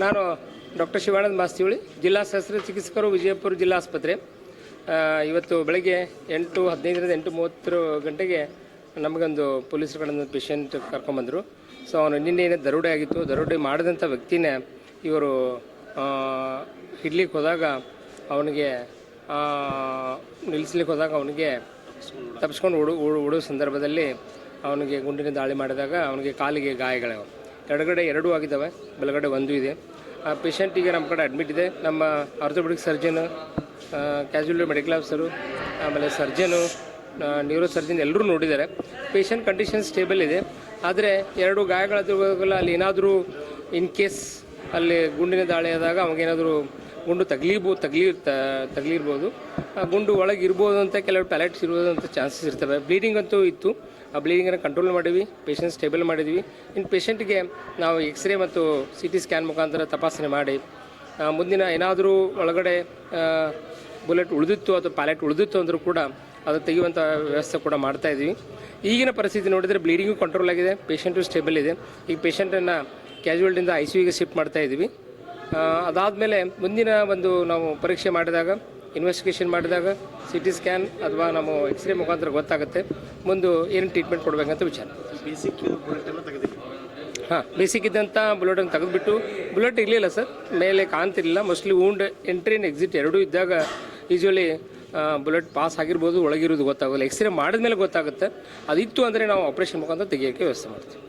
ನಾನು ಡಾಕ್ಟರ್ ಶಿವಾನಂದ ಮಾಸ್ತಿವಳಿ ಜಿಲ್ಲಾ ಶಸ್ತ್ರ ಚಿಕಿತ್ಸಕರು, ವಿಜಯಪುರ ಜಿಲ್ಲಾ ಆಸ್ಪತ್ರೆ. ಇವತ್ತು ಬೆಳಗ್ಗೆ ಎಂಟು, ಹದಿನೈದರಿಂದ ಎಂಟು ಮೂವತ್ತರ ಗಂಟೆಗೆ ನಮಗೊಂದು ಪೊಲೀಸರು ಕಡೆಯಿಂದ ಪೇಷಂಟ್ ಕರ್ಕೊಂಬಂದರು. ಸೊ, ಅವನು ನಿನ್ನೆ ಏನೇ ದರೋಡೆ ಆಗಿತ್ತು. ದರೋಡೆ ಮಾಡಿದಂಥ ವ್ಯಕ್ತಿನೇ ಇವರು ಇಡ್ಲಿಕ್ಕೆ ಹೋದಾಗ ಅವನಿಗೆ ನಿಲ್ಲಿಸ್ಲಿಕ್ಕೆ ಹೋದಾಗ ಅವನಿಗೆ ತಪ್ಪಿಸ್ಕೊಂಡು ಓಡು ಓಡು, ಓಡೋ ಸಂದರ್ಭದಲ್ಲಿ ಅವನಿಗೆ ಗುಂಡಿನ ದಾಳಿ ಮಾಡಿದಾಗ ಅವನಿಗೆ ಕಾಲಿಗೆ ಗಾಯಗಳಿವೆ ಎಡಗಡೆ ಎರಡೂ ಆಗಿದ್ದಾವೆ. ಬಲಗಡೆ ಒಂದು ಇದೆ. ಆ ಪೇಷಂಟಿಗೆ ನಮ್ಮ ಕಡೆ ಅಡ್ಮಿಟ್ ಇದೆ. ನಮ್ಮ orthopedic surgeon casual medical officer ಆಮೇಲೆ ಸರ್ಜನು ನ್ಯೂರೋ ಸರ್ಜನ್ ಎಲ್ಲರೂ ನೋಡಿದ್ದಾರೆ. ಪೇಷಂಟ್ ಕಂಡೀಷನ್ ಸ್ಟೇಬಲ್ ಇದೆ. ಆದರೆ ಎರಡು ಗಾಯಗಳಾದ ಅಲ್ಲಿ ಏನಾದರೂ ಇನ್ ಕೇಸ್ ಅಲ್ಲಿ ಗುಂಡಿನ ದಾಳಿ ಆದಾಗ ಅವಾಗೇನಾದರೂ ಗುಂಡು ತಗಲಿಬೋ, ತಗ್ಲಿ ತಗಲಿರ್ಬೋದು. ಆ ಗುಂಡು ಒಳಗೆ ಇರ್ಬೋದು ಅಂತ ಕೆಲವು ಪ್ಯಾಲೆಟ್ಸ್ ಇರ್ಬೋದಂತ ಚಾನ್ಸಸ್ ಇರ್ತವೆ. ಬ್ಲೀಡಿಂಗ್ ಅಂತೂ ಇತ್ತು. ಆ ಬ್ಲೀಡಿಂಗನ್ನು ಕಂಟ್ರೋಲ್ ಮಾಡಿದ್ವಿ. ಪೇಷಂಟ್ ಸ್ಟೇಬಲ್ ಮಾಡಿದ್ವಿ. ಇನ್ನು ಪೇಷಂಟ್ಗೆ ನಾವು ಎಕ್ಸ್ರೇ ಮತ್ತು ಸಿ ಟಿ ಸ್ಕ್ಯಾನ್ ಮುಖಾಂತರ ತಪಾಸಣೆ ಮಾಡಿ ಮುಂದಿನ ಏನಾದರೂ ಒಳಗಡೆ ಬುಲೆಟ್ ಉಳಿದಿತ್ತು ಅಥವಾ ಪ್ಯಾಲೆಟ್ ಉಳಿದಿತ್ತು ಅಂದರೂ ಕೂಡ ಅದು ತೆಗೆಯುವಂಥ ವ್ಯವಸ್ಥೆ ಕೂಡ ಮಾಡ್ತಾ ಇದ್ದೀವಿ ಈಗಿನ ಪರಿಸ್ಥಿತಿ ನೋಡಿದರೆ ಬ್ಲೀಡಿಂಗು ಕಂಟ್ರೋಲ್ ಆಗಿದೆ. ಪೇಷಂಟು ಸ್ಟೇಬಲ್ ಇದೆ. ಈಗ ಪೇಷಂಟನ್ನು ಕ್ಯಾಶುವಲ್ಟಿಂದ ಐ ಸಿ ಯುಗೆ ಶಿಫ್ಟ್ ಮಾಡ್ತಾ ಇದ್ದೀವಿ ಅದಾದಮೇಲೆ ಮುಂದಿನ ಒಂದು ನಾವು ಪರೀಕ್ಷೆ ಮಾಡಿದಾಗ ಇನ್ವೆಸ್ಟಿಗೇಷನ್ ಮಾಡಿದಾಗ ಸಿ ಟಿ ಸ್ಕ್ಯಾನ್ ಅಥವಾ ನಾವು ಎಕ್ಸ್ರೇ ಮುಖಾಂತರ ಗೊತ್ತಾಗುತ್ತೆ. ಮುಂದೆ ಏನು ಟ್ರೀಟ್ಮೆಂಟ್ ಕೊಡಬೇಕಂತ ವಿಚಾರ. ಹಾಂ ಬೇಸಿಕ್ ಇದ್ದಂಥ ಬುಲೆಟನ್ನು ತೆಗೆದುಬಿಟ್ಟು ಬುಲೆಟ್ ಇರಲಿಲ್ಲ ಸರ್. ಮೇಲೆ ಕಾಣ್ತಿರಲಿಲ್ಲ. Mostly wound entry and exit ಎರಡೂ ಇದ್ದಾಗ ಯೂಶ್ವಲಿ ಬುಲೆಟ್ ಪಾಸ್ ಆಗಿರ್ಬೋದು ಒಳಗಿರೋದು ಗೊತ್ತಾಗೋಲ್ಲ ಎಕ್ಸ್ರೇ ಮಾಡಿದ್ಮೇಲೆ ಗೊತ್ತಾಗುತ್ತೆ. ಅದಿತ್ತು ಅಂದರೆ ನಾವು ಆಪ್ರೇಷನ್ ಮುಖಾಂತರ ತೆಗಿಯೋಕ್ಕೆ ವ್ಯವಸ್ಥೆ ಮಾಡ್ತೀವಿ.